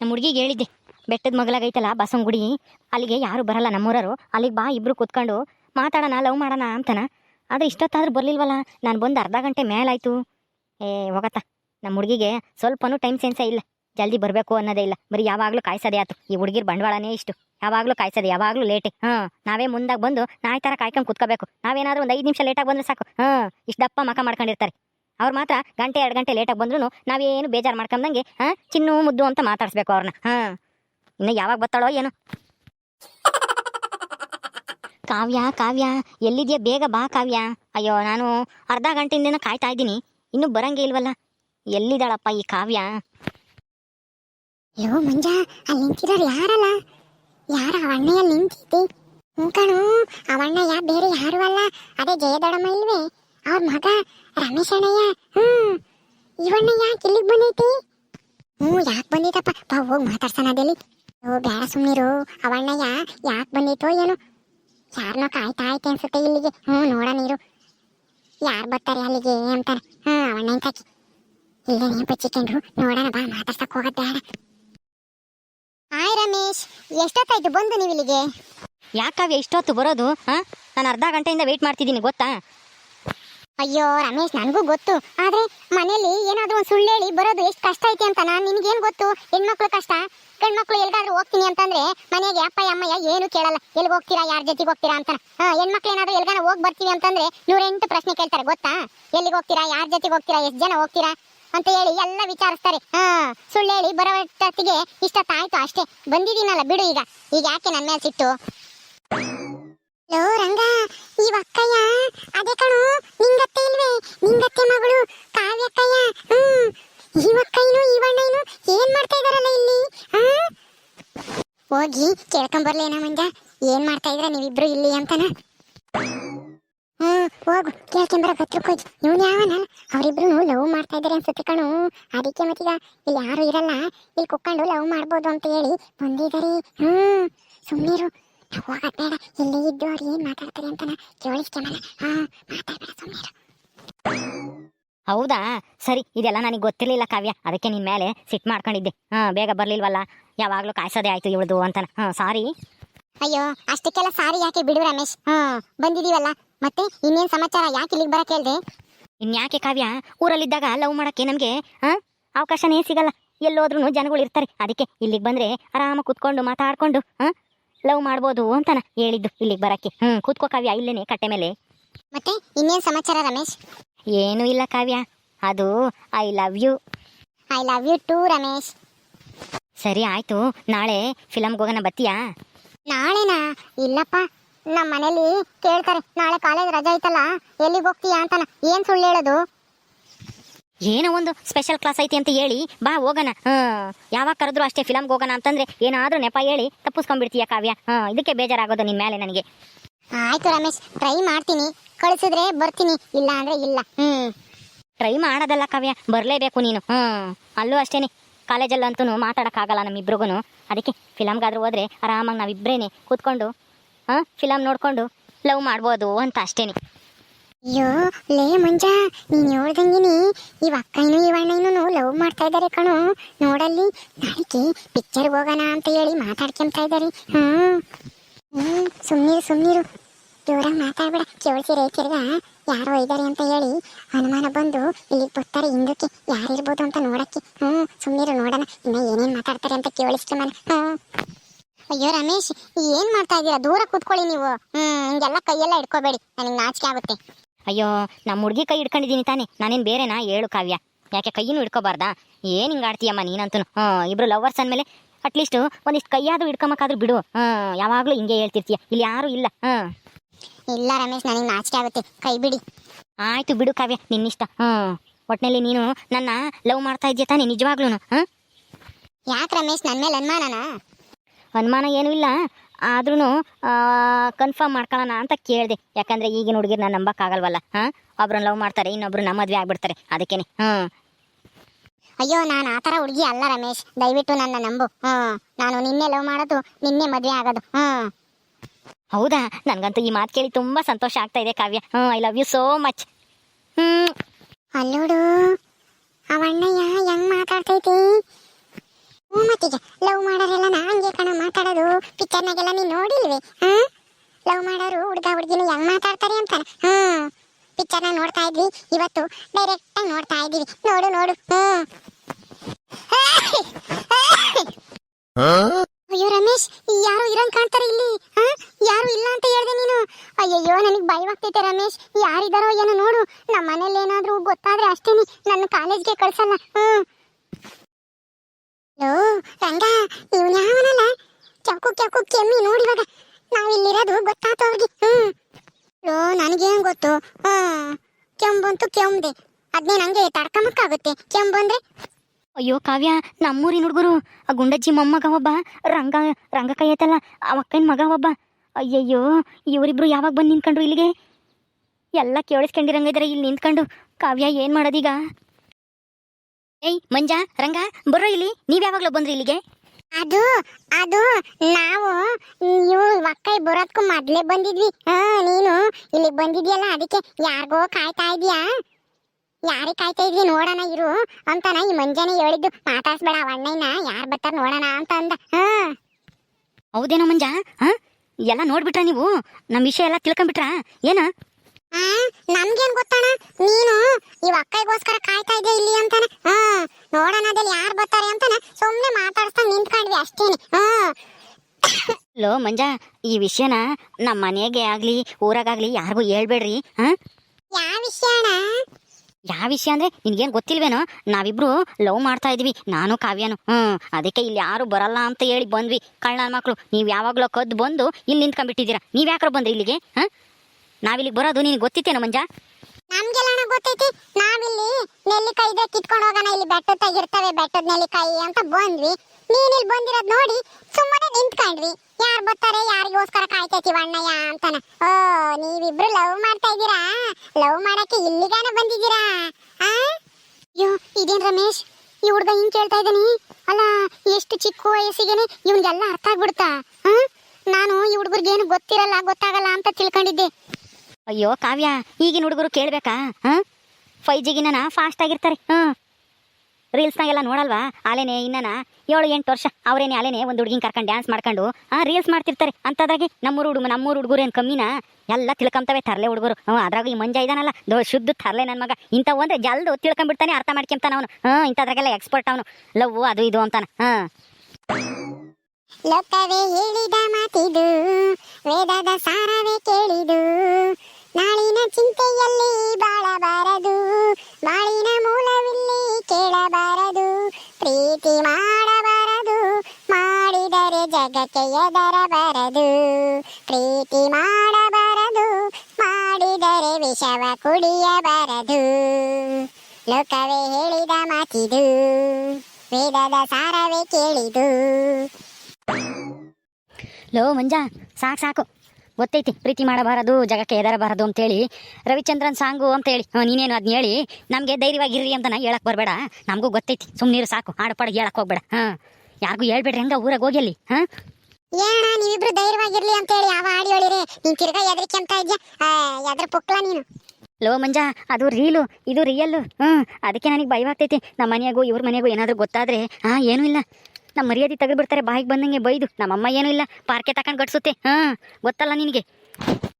ನಮ್ಮ ಹುಡುಗಿಗೆ ಹೇಳಿದ್ದೆ, ಬೆಟ್ಟದ ಮಗಲಾಗೈತಲ್ಲ ಬಸವಂಗುಡಿ ಅಲ್ಲಿಗೆ ಯಾರು ಬರಲ್ಲ ನಮ್ಮೂರರು ಅಲ್ಲಿಗೆ ಬಾ ಇಬ್ರು ಕೂತ್ಕೊಂಡು ಮಾತಾಡೋಣ, ಲವ್ ಮಾಡೋಣ ಅಂತಾನ. ಆದರೆ ಇಷ್ಟೊತ್ತಾದ್ರೂ ಬರಲಿಲ್ವಲ್ಲ, ನಾನು ಬಂದು ಅರ್ಧ ಗಂಟೆ ಮೇಲಾಯ್ತು ಏ, ಹೋಗತ್ತ ನಮ್ಮ ಹುಡುಗಿಗೆ ಸ್ವಲ್ಪನೂ ಟೈಮ್ ಸೆನ್ಸೇ ಇಲ್ಲ, ಜಲ್ದಿ ಬರಬೇಕು ಅನ್ನೋದೇ ಇಲ್ಲ, ಬರೀ ಯಾವಾಗಲೂ ಕಾಯಿಸೋದೇ ಆಯ್ತು ಈ ಹುಡುಗಿರ್ ಬಂಡವಾಳನೇ ಇಷ್ಟು, ಯಾವಾಗಲೂ ಕಾಯ್ಸೋದು, ಯಾವಾಗಲೂ ಲೇಟೆ. ಹಾಂ, ನಾವೇ ಮುಂದಾಗ ಬಂದು ನಾಯಿ ಥರ ಕಾಯ್ಕೊಂಡು ಕುತ್ಕೋಬೇಕು. ನಾವೇನಾದರೂ ಒಂದು ಐದು ನಿಮಿಷ ಲೇಟಾಗಿ ಬಂದರೆ ಸಾಕು. ಹಾಂ, ಇಷ್ಟು ದಪ್ಪ ಮಕ ಮಾಡ್ಕೊಂಡಿರ್ತಾರೆ. ಅವ್ರು ಮಾತ್ರ ಗಂಟೆ ಎರಡು ಗಂಟೆ ಲೇಟಾಗಿ ಬಂದ್ರು ನಾವೇನು ಬೇಜಾರು ಮಾಡ್ಕೊಂಡಂಗೆ ಹಾಂ? ಚಿನ್ನು ಮುದ್ದು ಅಂತ ಮಾತಾಡಿಸ್ಬೇಕು ಅವ್ರನ್ನ ಹಾಂ? ಇನ್ನು ಯಾವಾಗ ಬರ್ತಾಳೋ ಏನು. ಕಾವ್ಯ ಕಾವ್ಯ, ಎಲ್ಲಿದೆಯಾ ಬೇಗ ಬಾ ಕಾವ್ಯ. ಅಯ್ಯೋ, ನಾನು ಅರ್ಧ ಗಂಟೆಯಿಂದ ಕಾಯ್ತಾ ಇದ್ದೀನಿ, ಇನ್ನೂ ಬರಂಗೆ ಇಲ್ವಲ್ಲ. ಎಲ್ಲಿದ್ದಾಳಪ್ಪ ಈ ಕಾವ್ಯ? ಯೋ ಮಂಜ, ಅಲ್ಲಿ ನಿಂತಿರೋರು ಯಾರಲ್ಲ? ಯಾರ ಅವಣ್ಣೆಯಲ್ಲಿ ನಿಂತಿದ್ದೆ? ಹ್ಞೂ ಅವಣ್ಣ ಯಾ ಬೇರೆ ಯಾರು ಅಲ್ಲ, ಅದೇ ಜಯದೊಡಮ್ಮ ಇಲ್ವೇ? ಅವ್ರ ಮಗ ರಮೇಶ್ ಅಣ್ಣಯ್ಯ? ಹ್ಮ್. ಇವಣ್ಣ ಯಾಕೆ ಇಲ್ಲಿಗೆ ಬಂದೈತಿ? ಹ್ಞೂ ಯಾಕೆ ಬಂದೈತಪ್ಪ? ಬಾ ಹೋಗಿ ಮಾತಾಡ್ಸೋಣ ಅದೇಲಿ ಓ ಬೇಡ ಸುಮ್ಮನಿರು ಅವಣ್ಣಯ್ಯ ಯಾಕೆ ಬಂದೈತೋ ಏನೋ. ಯಾರನ್ನೋ ಕಾಯ್ತಾ ಐತೆ ಅನ್ಸುತ್ತೆ ಇಲ್ಲಿಗೆ. ಹ್ಞೂ ನೋಡ ನೀರು ಯಾರು ಬರ್ತಾರೆ ಅಲ್ಲಿಗೆ ಅಂತಾರೆ. ಹಾಂ ಅವಣ್ಣ ತಾಕಿ ಇಲ್ಲೇ ಬಚ್ಚಿಕೊಂಡ್ರು ನೋಡೋಣ ಬಾ ಮಾತಾಡ್ಸಕ್ ಹೋಗೋದ್ ಬೇಡ. ಹಾಯ್ ರಮೇಶ್ ಎಷ್ಟೊತ್ತಾಯ್ತು ಬಂದು ನೀವು ಇಲ್ಲಿಗೆ ಯಾಕಾವ್ಯ ಕಾವ್ಯ ಇಷ್ಟೊತ್ತು ಬರೋದು ಹಾಂ? ನಾನು ಅರ್ಧ ಗಂಟೆಯಿಂದ ವೆಯ್ಟ್ ಮಾಡ್ತಿದ್ದೀನಿ ಗೊತ್ತಾ? ಅಯ್ಯೋ, ರಮೇಶ್, ನನಗೂ ಗೊತ್ತು. ಆದ್ರೆ ಮನೇಲಿ ಏನಾದ್ರೂ ಒಂದು ಸುಳ್ಳು ಹೇಳಿ ಬರೋದು ಎಷ್ಟು ಕಷ್ಟ ಐತೆ ಅಂತ ನಾನು ನಿನ್ಗೇನು ಗೊತ್ತು? ಹೆಣ್ಮಕ್ಳು ಕಷ್ಟ? ಗಂಡ್ಮಕ್ಳು ಎಲ್ಗಾದ್ರೂ ಹೋಗ್ತೀನಿ ಅಂತಂದ್ರೆ ಮನೆಗೆ ಅಪ್ಪ ಅಮ್ಮಯ್ಯ ಏನು ಕೇಳಲ್ಲ. ಎಲ್ಲಿಗೆ ಹೋಗ್ತೀರಾ, ಯಾರ ಜೊತೆಗೆ ಹೋಗ್ತೀರಾ ಅಂತ. ಹೆಣ್ಮಕ್ಳು ಏನಾದ್ರೂ ಎಲ್ಗಾನ ಹೋಗಿ ಬರ್ತೀವಿ ಅಂತಂದ್ರೆ ನೂರೆಂಟು ಪ್ರಶ್ನೆ ಕೇಳ್ತಾರೆ, ಗೊತ್ತಾ? ಎಲ್ಲಿಗೆ ಹೋಗ್ತೀರಾ, ಯಾರ ಜೊತೆಗೆ ಹೋಗ್ತೀರಾ, ಎಷ್ಟು ಜನ ಹೋಗ್ತೀರಾ ಅಂತ ಹೇಳಿ ಎಲ್ಲ ವಿಚಾರಿಸ್ತಾರೆ. ಹಾ, ಸುಳ್ಳು ಹೇಳಿ ಬರೋಟ್ಟಿಗೆ ಇಷ್ಟ ತಾಯ್ತು ಅಷ್ಟೇ. ಬಂದಿದ್ದೀನಲ್ಲ ಬಿಡು ಈಗ. ಈಗ ಯಾಕೆ ನನ್ನ ಮೇಲೆ ಸಿಟ್ಟು? ಲೋ ರಂಗ. ಈ ಅಕ್ಕಯ್ಯ, ಅದೇ ಕಣು ನಿಂಗತ್ತೆ ಇಲ್ವೇ ನಿಂಗತ್ತೆ ಮಗಳು ಕಾವ್ಯಕ್ಕಯ್ಯ ಹ್ಮ್ ಈ ಅಕ್ಕಯ್ಯನು ಈ ಬಣ್ಣಯ್ಯನು ಏನ್ ಮಾಡ್ತಾ ಇದಾರಲ್ಲ ಇಲ್ಲಿ ಹಾ ಹೋಗಿ ಕೇಳ್ಕೊಂಬರ್ಲೇನ ಮಂಜ. ಏನ್ ಮಾಡ್ತಾ ಇದ್ರ ನೀವಿಬ್ರು ಇಲ್ಲಿ ಅಂತನ? ಹ್ಮ್ ಹೋಗು. ಕೇಳ್ಕೊಂಬರ ಹತ್ರಕ್ಕೆ ಹೋಗಿ ಇವ್ನು ಯಾವನ? ಅವರಿಬ್ರು ಲವ್ ಮಾಡ್ತಾ ಇದಾರೆ ಅನ್ಸುತ್ತೆ ಕಣು. ಅದಕ್ಕೆ ಮತ್ತೀಗ ಇಲ್ಲಿ ಯಾರು ಇರಲ್ಲ. ಇಲ್ಲಿ ಕುತ್ಕೊಂಡು ಲವ್ ಮಾಡ್ಬೋದು ಅಂತ ಹೇಳಿ ಬಂದಿದಾರೆ. ಹ್ಮ್ ಸುಮ್ಮನಿರು ಹೋಗಬೇಡ ಇಲ್ಲಿ ಇದ್ದು ಅವ್ರು ಏನ್ ಮಾತಾಡ್ತಾರೆ ಅಂತಾನ? ಕೇಳಿಸ್ಕೊಂಬಲ್ಲ ಹಾ, ಮಾತಾಡ್ಬೇಡ ಸುಮ್ಮನೆ ಹೌದಾ? ಸರಿ ಇದೆಲ್ಲ ನನಗೆ ಗೊತ್ತಿರಲಿಲ್ಲ ಕಾವ್ಯ. ಅದಕ್ಕೆ ನಿನ್ನ ಮೇಲೆ ಸಿಟ್ ಮಾಡ್ಕೊಂಡಿದ್ದೆ. ಹಾಂ ಬೇಗ ಬರಲಿಲ್ವಲ್ಲ? ಯಾವಾಗಲೂ ಕಾಯಿಸೋದೇ ಆಯಿತು ಇವಳದು ಅಂತಾನೆ ಹಾಂ ಸಾರಿ. ಅಯ್ಯೋ ಅಷ್ಟಕ್ಕೆಲ್ಲ ಸಾರಿ ಯಾಕೆ ಬಿಡು ರಮೇಶ್? ಹಾ ಬಂದಿದೀವಲ್ಲ. ಮತ್ತೆ ಇನ್ನೇನ್ ಸಮಾಚಾರ? ಯಾಕೆ ಇಲ್ಲಿಗೆ ಬರಕ್ಕೆ ಹೇಳ್ದೆ? ಇನ್ಯಾಕೆ ಕಾವ್ಯ? ಊರಲ್ಲಿದ್ದಾಗ ಲವ್ ಮಾಡೋಕ್ಕೆ ನಮಗೆ ಹಾಂ ಅವಕಾಶನೇ ಸಿಗಲ್ಲ. ಎಲ್ಲೋದ್ರೂ ಜನಗಳು ಇರ್ತಾರೆ. ಅದಕ್ಕೆ ಇಲ್ಲಿಗೆ ಬಂದರೆ ಆರಾಮ ಕೂತ್ಕೊಂಡು ಮಾತಾಡ್ಕೊಂಡು ಹಾಂ ಲವ್ ಮಾಡ್ಬೋದು ಅಂತಾನ ಹೇಳಿದ್ದು ಇಲ್ಲಿಗೆ ಬರೋಕ್ಕೆ. ಹ್ಞೂ ಕೂತ್ಕೋ ಕಾವ್ಯ ಇಲ್ಲೇನೆ ಕಟ್ಟೆ ಮೇಲೆ. ಮತ್ತೆ ಇನ್ನೇನ್ ಸಮಾಚಾರ ರಮೇಶ್? ಏನೂ ಇಲ್ಲ ಕಾವ್ಯ. ಅದು I love you I love you too Ramesh. ಸರಿ ಆಯ್ತು. ನಾಳೆ ಫಿಲಮ್ಗೆ ಹೋಗೋಣ ಬತ್ತೀಯಾ ನಾಳೆನಾ? ಇಲ್ಲಪ್ಪ. ನಮ್ಮ ಮನೇಲಿ ಕೇಳ್ತಾರೆ ನಾಳೆ ಕಾಲೇಜ್ ರಜಾ ಐತಲ್ಲ ಎಲ್ಲಿಗೆ ಹೋಗ್ತೀಯಾ ಅಂತಾನ. ಏನ್ ಸುಳ್ಳು ಹೇಳೋದು? ಏನೋ ಒಂದು ಸ್ಪೆಷಲ್ ಕ್ಲಾಸ್ ಐತಿ ಅಂತ ಹೇಳಿ ಬಾ ಹೋಗೋಣ. ಹಾಂ ಯಾವಾಗ ಕರೆದ್ರು ಅಷ್ಟೇ ಫಿಲಮ್ಗೆ ಹೋಗೋಣ ಅಂತಂದ್ರೆ ಏನಾದರೂ ನೆಪ ಹೇಳಿ ತಪ್ಪಿಸ್ಕೊಂಡ್ಬಿಡ್ತೀಯ ಕಾವ್ಯ? ಹಾಂ ಇದಕ್ಕೆ ಬೇಜಾರಾಗೋದು ನಿನ್ನ ಮೇಲೆ ನನಗೆ. ಆಯ್ತು ರಮೇಶ್ ಟ್ರೈ ಮಾಡ್ತೀನಿ. ಕಳಿಸಿದ್ರೆ ಬರ್ತೀನಿ ಇಲ್ಲ ಅಂದ್ರೆ ಇಲ್ಲ. ಹ್ಮ್. ಟ್ರೈ ಮಾಡೋದಲ್ಲ ಕವ್ಯ ಬರಲೇಬೇಕು ನೀನು. ಹ್ಮ್. ಅಲ್ಲೂ ಅಷ್ಟೇನೆ. ಕಾಲೇಜಲ್ಲಂತೂ ಮಾತಾಡೋಕ್ಕಾಗಲ್ಲ ನಮ್ಮಿಬ್ರಿಗೂ ಅದಕ್ಕೆ ಫಿಲಮ್ಗಾದ್ರೂ ಹೋದ್ರೆ ಆರಾಮಾಗಿ ನಾವಿಬ್ರೇನೆ ಕೂತ್ಕೊಂಡು ಹಾಂ ಫಿಲಮ್ ನೋಡ್ಕೊಂಡು ಲವ್ ಮಾಡ್ಬೋದು ಅಂತ ಅಷ್ಟೇನೆ. ಅಯ್ಯೋ ಲೇ ಮಂಜ ನೀನು ಹೇಳ್ದಂಗಿನಿ ಈ ಅಕ್ಕನೂ ಈ ಅಣ್ಣನೂ ಲವ್ ಮಾಡ್ತಾ ಇದ್ದಾರೆ ಕಣು. ನೋಡಲ್ಲಿ ನಾಳೆಗೆ ಪಿಕ್ಚರ್ಗೆ ಹೋಗೋಣ ಅಂತ ಹೇಳಿ ಮಾತಾಡ್ಕೊಂತ ಇದ್ದಾರೆ ಹ್ಮ್. ಹ್ಮ್, ಸುಮ್ನಿರು ಸುಮ್ನಿರು. ಜೋರಾಗಿ ಮಾತಾಡ್ಬೇಡ. ಕೇಳಿಸಿರೆ ತಿರ್ಗ ಯಾರೋ ಇದ್ದಾರೆ ಅಂತ ಹೇಳಿ ಅನುಮಾನ ಬಂದು ಇಲ್ಲಿಗೆ ಬರ್ತಾರೆ ಹಿಂದಕ್ಕೆ. ಯಾರಿರ್ಬೋದು ಅಂತ ನೋಡಕ್ಕೆ. ಹ್ಮ್, ಸುಮ್ನಿರು, ನೋಡೋಣ. ಇನ್ನ ಏನೇನ್ ಮಾತಾಡ್ತಾರೆ ಅಂತ ಕೇಳಿಸ್ಕೊಂಬನ ಹ್ಮ್. ಅಯ್ಯೋ ರಮೇಶ್, ಏನ್ ಮಾಡ್ತಾ ಇದ್ದೀರಾ ದೂರ ಕೂತ್ಕೊಳ್ಳಿ ನೀವು. ಹ್ಮ್, ಹಿಂಗೆಲ್ಲ ಕೈಯೆಲ್ಲ ಇಟ್ಕೋಬೇಡಿ ನನಗೆ ನಾಚಿಕೆ ಆಗುತ್ತೆ. ಅಯ್ಯೋ ನಮ್ಮ ಹುಡುಗಿ ಕೈ ಹಿಡ್ಕೊಂಡಿದ್ದೀನಿ ತಾನೆ. ನಾನೇನು ಬೇರೆನಾ? ಹೇಳು ಕಾವ್ಯ. ಯಾಕೆ ಕೈಯೂ ಹಿಡ್ಕೋಬಾರ್ದಾ? ಏನು ಹಿಂಗೆ ಆಡ್ತೀಯಮ್ಮ ನೀನಂತೂ ಹಾಂ ಇಬ್ರು ಲವರ್ಸ್ ಅಂದಮೇಲೆ ಅಟ್ಲೀಸ್ಟ್ ಒಂದಿಷ್ಟು ಕೈಯಾದ್ರೂ ಹಿಡ್ಕೊಂಬಕ್ಕಾದ್ರೂ ಬಿಡು. ಹಾಂ ಯಾವಾಗಲೂ ಹಿಂಗೆ ಹೇಳ್ತಿರ್ತೀಯ. ಇಲ್ಲಿ ಯಾರು ಇಲ್ಲ. ಹಾಂ ಇಲ್ಲ ರಮೇಶ್ ನನಗೆ ನಾಚಿಕೆ ಆಗುತ್ತೆ. ಕೈ ಬಿಡಿ. ಆಯ್ತು ಬಿಡು ಕಾವ್ಯ ನಿನ್ನಿಷ್ಟ. ಹ್ಮ್. ಒಟ್ನಲ್ಲಿ ನೀನು ನನ್ನ ಲವ್ ಮಾಡ್ತಾ ಇದೆಯಾ ತಾನೇ ನಿಜವಾಗ್ಲೂ ಹಾಂ ಯಾಕೆ ರಮೇಶ್ ನನ್ನ ಮೇಲೆ ಅನುಮಾನನಾ? ಅನುಮಾನ ಏನೂ ಇಲ್ಲ. ಆದ್ರೂ ಕನ್ಫರ್ಮ್ ಮಾಡ್ಕೊಳ್ಳೋಣ ಅಂತ ಕೇಳಿದೆ. ಯಾಕಂದ್ರೆ ಈಗಿನ ಹುಡುಗಿರ್ ನಾನು ನಂಬಕ್ಕಾಗಲ್ವಲ್ಲ. ಹಾಂ ಒಬ್ರನ್ನ ಲವ್ ಮಾಡ್ತಾರೆ ಇನ್ನೊಬ್ರು ನಮ್ಮ ಮದುವೆ ಆಗ್ಬಿಡ್ತಾರೆ. ಅದಕ್ಕೇನೆ. ಹ್ಮ್. ಅಯ್ಯೋ ನಾನು ಆ ಥರ ಹುಡುಗಿ ಅಲ್ಲ ರಮೇಶ್. ದಯವಿಟ್ಟು ನನ್ನ ನಂಬು. ಹ್ಞೂ ನಾನು ನಿನ್ನೆ ಲವ್ ಮಾಡೋದು ನಿನ್ನೆ ಮದುವೆ ಆಗೋದು. ಹ್ಞೂ ಹೌದಾ? ನನಗಂತೂ ಈ ಮಾತು ಕೇಳಿ ತುಂಬಾ ಸಂತೋಷ ಆಗ್ತಾ ಇದೆ ಕಾವ್ಯ. ಹ್ಞೂ I love you so much ಹ್ಞೂ ಅಲ್ಲೋಡು ಅವಣ್ಣಯ್ಯ ಹೆಂಗ್ ಮಾತಾಡ್ತೈತಿ? ಹ್ಞೂ ಮತ್ತೀಗ ಪಿಕ್ಚರ್ನಾಗೆಲ್ಲ ನೀನು ನೋಡಿಲ್ವಿ? ಹ್ಞೂ ಲವ್ ಮಾಡೋರು ಹುಡುಗ ಹುಡುಗಿನ ಹೆಂಗ್ ಮಾತಾಡ್ತಾರೆ ಅಂತಾನೆ. ಹ್ಮ್. ಪಿಕ್ಚರ್ನ ನೋಡ್ತಾ ಇದ್ವಿ. ಇವತ್ತು ಡೈರೆಕ್ಟ್ ಆಗಿ ನೋಡ್ತಾ ಇದೀವಿ ನೋಡು ನೋಡು. ಅಯ್ಯೋ ರಮೇಶ್ ಯಾರು ಇರಂಗ್ ಕಾಣ್ತಾರೆ ಇಲ್ಲಿ? ಯಾರು ಇಲ್ಲ ಅಂತ ಹೇಳ್ದೆ ನೀನು? ಅಯ್ಯಯ್ಯೋ ನನಗೆ ಭಯವಾಗ್ತೈತೆ ರಮೇಶ್. ಯಾರಿದಾರೋ ಏನೋ ನೋಡು. ನಮ್ಮ ಮನೇಲಿ ಏನಾದ್ರೂ ಗೊತ್ತಾದ್ರೆ ಅಷ್ಟೇನಿ. ನನ್ನ ಕಾಲೇಜ್ಗೆ ಕಳ್ಸಲ್ಲ. ಹ್ಮ್. ಲೋ ರಂಗ ಇವನ್ ಯಾವನಲ್ಲ? ಕೆಂಕು ಕೆಂಕು ಕೆಮ್ಮಿ ನೋಡಿವಾಗ ನಾವ್ ಇಲ್ಲಿರೋದು ಗೊತ್ತಾತು ಅವ್ರಿಗೆ. ಹ್ಮ್. ಲೋ ನನಗೇನು ಗೊತ್ತು? ಕೆಂಬಂತೂ ಕೆಮ್ದೆ ಅದನ್ನೇ ನಂಗೆ ತಡ್ಕಮಕ್ಕಾಗುತ್ತೆ ಕೆಂಬು ಅಂದ್ರೆ? ಅಯ್ಯೋ, ಕಾವ್ಯ, ನಮ್ಮೂರಿನ ಹುಡುಗರು, ಆ ಗುಂಡಜ್ಜಿ ಮೊಮ್ಮಗ ಒಬ್ಬ, ರಂಗ ರಂಗ ಕೈ ಐತಲ್ಲ ಆ ಅಕ್ಕನ ಮಗ ಒಬ್ಬ. ಅಯ್ಯಯ್ಯೋ, ಇವರಿಬ್ರು ಯಾವಾಗ ಬಂದು ನಿಂತ್ಕೊಂಡ್ರು ಇಲ್ಲಿಗೆ? ಎಲ್ಲ ಕೇಳಿಸ್ಕೊಂಡಿರಂಗಿದ್ರೆ ಇಲ್ಲಿ ನಿಂತ್ಕೊಂಡು, ಕಾವ್ಯ ಏನು ಮಾಡೋದೀಗ? ಏಯ್, ಮಂಜಾ, ರಂಗ ಬರೋ ಇಲ್ಲಿ. ನೀವು ಯಾವಾಗಲೂ ಬಂದ್ರಿ ಇಲ್ಲಿಗೆ? ಅದು ಅದು, ನಾವು, ನೀವು ಒಕ್ಕೈ ಬರೋದಕ್ಕೂ ಮೊದ್ಲೇ ಬಂದಿದ್ವಿ. ಹಾ, ನೀನು ಇಲ್ಲಿ ಬಂದಿದ್ಯಲ್ಲ, ಅದಕ್ಕೆ ಯಾರಿಗೋ ಕಾಯ್ತಾ ಇದೀಯಾ? ಯಾರಿಗೆ ಕಾಯ್ತಾ ಇದ್ವಿ ನೋಡೋಣ ಇರು ಅಂತಾನ ಈ ಮಂಜಾನೆ ಹೇಳಿದ್ದು. ಮಾತಾಡ್ಸ್ಬೇಡ ಅಣ್ಣಯ್ಯನ ಯಾರು ಬರ್ತಾರ ನೋಡೋಣ ಅಂತ ಅಂದ. ಹಾ. ಹೌದೇನೋ ಮಂಜ? ಹಾ? ಎಲ್ಲ ನೋಡ್ಬಿಟ್ರ ನೀವು? ನಮ್ಮ ವಿಷಯ ಎಲ್ಲ ತಿಳ್ಕೊಂಬಿಟ್ರಾ ಏನ? ನಮ್ಗೇನ್ ಗೊತ್ತಣ್ಣ? ನೀನು ಈ ಅಕ್ಕಗೋಸ್ಕರ ಕಾಯ್ತಾ ಇದ್ದೆ ಇಲ್ಲಿ ಅಂತಾನೆ? ಹಾ ನೋಡೋಣ ಅದಲ್ಲಿ ಯಾರು ಬರ್ತಾರೆ ಅಂತಾನೆ? ಸುಮ್ನೆ ಮಾತಾಡಿಸ್ತಾ ನಿಂತ್ಕೊಂಡ್ವಿ ಅಷ್ಟೇನೆ? ಹಾ ಲೋ ಮಂಜ ಈ ವಿಷಯನ ನಮ್ಮ ಮನೆಗೆ ಆಗ್ಲಿ ಊರಾಗಾಗ್ಲಿ ಯಾರಿಗೂ ಹೇಳ್ಬೇಡ್ರಿ ಹಾ? ಯಾವ ವಿಷಯ ಅಣ್ಣ? ಯಾವ ವಿಷಯ ಅಂದ್ರೆ ನಿನ್ಗೇನ್ ಗೊತ್ತಿಲ್ವೇನೋ? ನಾವಿಬ್ರು ಲವ್ ಮಾಡ್ತಾ ಇದೀವಿ ನಾನು ಕಾವ್ಯನು. ಹ್ಮ್ ಅದಕ್ಕೆ ಇಲ್ಲಿ ಯಾರು ಬರಲ್ಲ ಅಂತ ಹೇಳಿ ಬಂದ್ವಿ. ಕಳ್ಳನ ಮಕ್ಳು ನೀವ್ ಯಾವಾಗಲೋ ಕದ್ದು ಬಂದು ಇಲ್ಲಿ ನಿಂತ್ಕೊಂಡ್ಬಿಟ್ಟಿದ್ದೀರಾ? ನೀವ್ ಯಾಕ್ರ ಬಂದ್ರಿ ಇಲ್ಲಿಗೆ ಹಾ? ನಾವಿಲ್ಲಿಗೆ ಬರೋದು ನಿನಗೆ ಗೊತ್ತಿತ್ತೇನು ಮಂಜ? ನಮ್ಗೆಲ್ಲ ಅಣ್ಣ ಗೊತ್ತೈತಿ. ನಾವಿಲ್ಲಿ ನೆಲ್ಲಿಕಾಯಿ ಇದೆ ಕಿತ್ಕೊಂಡು ಹೋಗೋಣ. ಇಲ್ಲಿ ಬೆಟ್ಟದ ತೆಗಿರ್ತವೆ, ಬೆಟ್ಟದ ನೆಲ್ಲಿಕಾಯಿ ಅಂತ ಬಂದ್ವಿ. ನೀನ್ ಇಲ್ಲಿ ಬಂದಿರೋದ್ ನೋಡಿ, ಸುಮ್ಮನೆ ನಿಂತ್ಕೊಂಡ್ವಿ. ಯಾರು ಬರ್ತಾರೆ, ಯಾರಿಗೋಸ್ಕರ ಕಾಯ್ತೈತಿವ ಅಣ್ಣಯ್ಯ ಅಂತಾನ. ಓ, ನೀವಿಬ್ರು ಲವ್ ಮಾಡ್ತಾ ಇದ್ದೀರಾ? ಲವ್ ಮಾಡಕ್ಕೆ ಇಲ್ಲಿಗಾನ ಬಂದಿದ್ದೀರಾ? ಆ? ಅಯ್ಯೋ, ಇದೇನ್ ರಮೇಶ್? ಈ ಹುಡ್ಗ ಹಿಂಗ್ ಕೇಳ್ತಾ ಇದ್ದಾನೆ? ಅಲ್ಲ, ಎಷ್ಟು ಚಿಕ್ಕ ವಯಸ್ಸಿಗೆನೆ ಇವ್ನಿಗೆಲ್ಲ ಅರ್ಥ ಆಗ್ಬಿಡ್ತಾ? ಹಾ ನಾನು ಈ ಹುಡುಗರಿಗೇನು ಗೊತ್ತಿರಲ್ಲ, ಗೊತ್ತಾಗಲ್ಲ ಅಂತ ತಿಳ್ಕೊಂಡಿದ್ದೆ. ಅಯ್ಯೋ, ಕಾವ್ಯ, ಈಗಿನ ಹುಡುಗರು ಕೇಳ್ಬೇಕಾ? ಹಾ? ಫೈವ್ ಜಿಗಿನ ಫಾಸ್ಟ್ ಆಗಿರ್ತಾರೆ. ರೀಲ್ಸ್ ರೀಲ್ಸ್ನಾಗೆಲ್ಲ ನೋಡಲ್ವಾ? ಆಲೇನೆ ಇನ್ನನ ಏಳು, ಎಂಟು ವರ್ಷ ಅವರೇನೆ ಅಲೇನೆ ಒಂದು ಹುಡುಗಿನ ಕರ್ಕೊಂಡು ಡ್ಯಾನ್ಸ್ ಮಾಡ್ಕೊಂಡು ಆ ರೀಲ್ಸ್ ಮಾಡ್ತಿರ್ತಾರೆ. ಅಂತದಾಗಿ ನಮ್ಮೂರು ಹುಡುಗ, ನಮ್ಮೂರು ಹುಡುಗರು ಏನು ಕಮ್ಮಿನ? ಎಲ್ಲ ತಿಳ್ಕೊಂತವೆ ತರಲೆ ಹುಡುಗರು. ಹ್ಞೂ ಅದ್ರಾಗ ಈ ಮಂಜ ಇದಾನಲ್ಲ, ದೋ ಶುದ್ಧ ತರಲೆ ನನ್ನ ಮಗ. ಇಂಥವು ಅಂದ್ರೆ ಜಲ್ದು ತಿಳ್ಕೊಂಬಿಡ್ತಾನೆ ಅರ್ಥ ಮಾಡ್ಕೊಂತಾನ ಅವನು. ಹಾಂ, ಇಂಥದ್ರಾಗೆಲ್ಲ ಎಕ್ಸ್ಪರ್ಟ್ ಅವನು. ಲವ್ ಅದು ಇದು ಅಂತಾನ. ಹಾಂ. ಲೋಕವೇ ಹೇಳಿದ ಮಾತಿದು, ವೇದದ ಸಾರವೇ ಕೇಳಿದು ನಾಳಿನ ಚಿಂತೆಯಲ್ಲಿ ಬಾಳಬಾರದು. ಬಾಳಿನ ಮೂಲವಿಲ್ಲಿ ಕೇಳಬಾರದು. ಪ್ರೀತಿ ಮಾಡಬಾರದು. ಮಾಡಿದರೆ ಜಗಕ್ಕೆ ಎದರಬಾರದು. ಪ್ರೀತಿ ಮಾಡಬಾರದು. ಮಾಡಿದರೆ ವಿಷವ ಕುಡಿಯಬಾರದು. ಲೋಕವೇ ಹೇಳಿದ ಮಾತಿದು. ವೇದದ ಸಾರವೇ ಕೇಳಿದು. ಲೋ ಮಂಜ, ಸಾಕು ಸಾಕು. ಗೊತ್ತೈತಿ ಪ್ರೀತಿ ಮಾಡಬಾರದು ಜಗಕ್ಕೆ ಎದರಬಾರದು ಅಂತೇಳಿ ರವಿಚಂದ್ರನ್ ಸಾಂಗು ಅಂತ ಹೇಳಿ. ನೀನೇನು ಅದ್ನ ಹೇಳಿ ನಮಗೆ ಧೈರ್ಯವಾಗಿರ್ರಿ ಅಂತ ನಾ ಹೇಳಕ್ ಬರಬೇಡ. ನಮಗೂ ಗೊತ್ತೈತಿ ಸುಮ್ಮನೀರು ಸಾಕು ಹಾಡು ಹೇಳಕ್ಕೆ ಹೇಳಕ್ ಹೋಗ್ಬೇಡ. ಹಾಂ ಯಾರಿಗೂ ಹೇಳ್ಬೇಡ್ರಿ ಹಂಗ ಊರಾಗ ಹೋಗಿ ಅಲ್ಲಿ ಹಾಂ? ಏನ ನೀವಿಬ್ರು ಧೈರ್ಯವಾಗಿರ್ಲಿ ಅಂತ ಹೇಳಿ ಯಾವ ಆಡಿ ಹೇಳಿರಿ? ನೀನ್ ತಿರ್ಗಾ ಎದ್ರಿಕೆ ಅಂತ ಇದ್ಯಾ? ಎದ್ರ ಪುಕ್ಲ ನೀನು? ಲೋ ಮಂಜ ಅದು ರೀಲು ಇದು ರಿಯಲ್ಲು ಹ್ಞೂ ಅದಕ್ಕೆ ನನಗೆ ಭಯವಾಗ್ತೈತಿ. ನಮ್ಮ ಮನೆಯಾಗೂ ಇವ್ರ ಮನೆಯಾಗೂ ಏನಾದರೂ ಗೊತ್ತಾದ್ರೆ ಹಾ ಏನೂ ಇಲ್ಲ. ನಮ್ಮ ಮರ್ಯಾದೆ ತೆಗೆದುಬಿಡ್ತಾರೆ ಬಾಯಿಗೆ ಬಂದಂಗೆ ಬೈದು. ನಮ್ಮಮ್ಮ ಏನೂ ಇಲ್ಲ ಪಾರ್ಕೆ ತಕೊಂಡು ಕಟ್ಸುತ್ತೆ ಹಾ ಗೊತ್ತಲ್ಲ ನಿನಗೆ?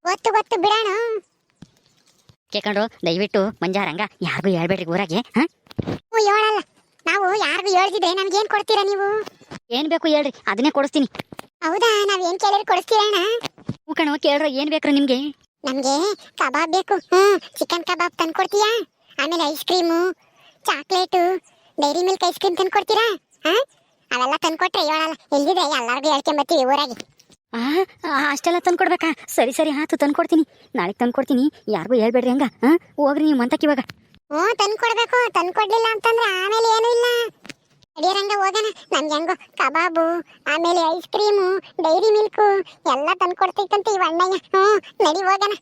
ಗೊತ್ತು ಗೊತ್ತು ಬಿಡೋಣ. ಕೇಳ್ಕೊಂಡು ದಯವಿಟ್ಟು ಮಂಜಾರಂಗ ಯಾರಿಗೂ ಹೇಳ್ಬೇಡ್ರಿ ಊರಾಗೆ ಹಾಂ? ಹೇಳಲ್ಲ. ನಾವು ಯಾರಿಗೂ ಹೇಳ್ದಿದ್ರೆ ಏನು ಕೊಡ್ತೀರಾ ನೀವು? ಏನು ಬೇಕು ಹೇಳ್ರಿ ಅದನ್ನೇ ಕೊಡಿಸ್ತೀನಿ. ಹೌದಾ ನಾವ್ ಏನ್ ಕೇಳಿದ್ರು ಕೊಡಿಸ್ತೀರಣ್ಣ ಹ್ಞೂ ಕಣೋ ಕೇಳ್ರ ಏನು ಬೇಕು ನಿಮಗೆ? ನಮ್ಗೆ ಕಬಾಬ್ ಬೇಕು ಹ್ಮ್ ಚಿಕನ್ ಕಬಾಬ್ ತಂದ್ಕೊಡ್ತೀಯಾ? ಆಮೇಲೆ ice cream chocolate Dairy Milk ice cream ತಂದ್ಕೊಡ್ತೀರಾ? ಹಾ? ತಂದ್ಕೊಟ್ರೆ ಹೇಳಲ್ಲ ಎಲ್ದಿದ್ರೆ ಎಲ್ಲರಿಗೂ ಹೇಳ್ಕೊಂಬರ್ತೀವಿ ಊರಾಗಿ. ಆ ಅಷ್ಟೆಲ್ಲ ತಂದ್ಕೊಡ್ಬೇಕಾ? ಸರಿ ಸರಿ ಆತು ತಂದ್ಕೊಡ್ತೀನಿ. ನಾಳೆ ತಂದ್ಕೊಡ್ತೀನಿ. ಯಾರಿಗೂ ಹೇಳ್ಬೇಡ್ರಿ ಹಂಗ ಹಾಂ ಹೋಗ್ರಿ ನೀವು ಮಂತಕ್ಕೆ ಇವಾಗ. ಹ್ಞೂ ತಂದ್ಕೊಡ್ಬೇಕು. ತಂದ್ಕೊಡ್ಲಿಲ್ಲ ಅಂತಂದ್ರೆ ಆಮೇಲೆ ಏನೂ ಇಲ್ಲ. ನಡಿಯರಂಗ ಹೋಗೋಣ. ನಮ್ಗೆ ಹೆಂಗೋ ಕಬಾಬು ಆಮೇಲೆ ಐಸ್ ಕ್ರೀಮು ಡೈರಿ ಮಿಲ್ಕು ಎಲ್ಲ ತಂದ್ಕೊಡ್ತೈತಂತೆ ಈ ಅಣ್ಣಯ್ಯ. ಹ್ಞೂ ನಡಿ ಹೋಗೋಣ.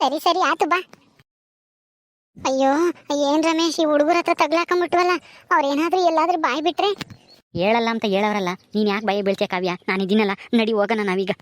ಸರಿ ಸರಿ ಆತು ಬಾ. ಅಯ್ಯೋ ಏನ್ ರಮೇಶ್ ಈ ಹುಡುಗರ ಹತ್ರ ತಗ್ಲಾಕೊಂಬಿಟ್ವಲ್ಲ. ಏನಾದರೂ ಎಲ್ಲಾದ್ರೂ ಬಾಯ್ ಬಿಟ್ರೆ? ಹೇಳಲ್ಲ ಅಂತ ಹೇಳೋರಲ್ಲ ನೀನು ಯಾಕೆ ಭಯ ಬೀಳ್ತೀಯ ಕಾವ್ಯ? ನಾನು ಇದೀನಲ್ಲ ನಡಿ ಹೋಗೋಣ ನಾವೀಗ.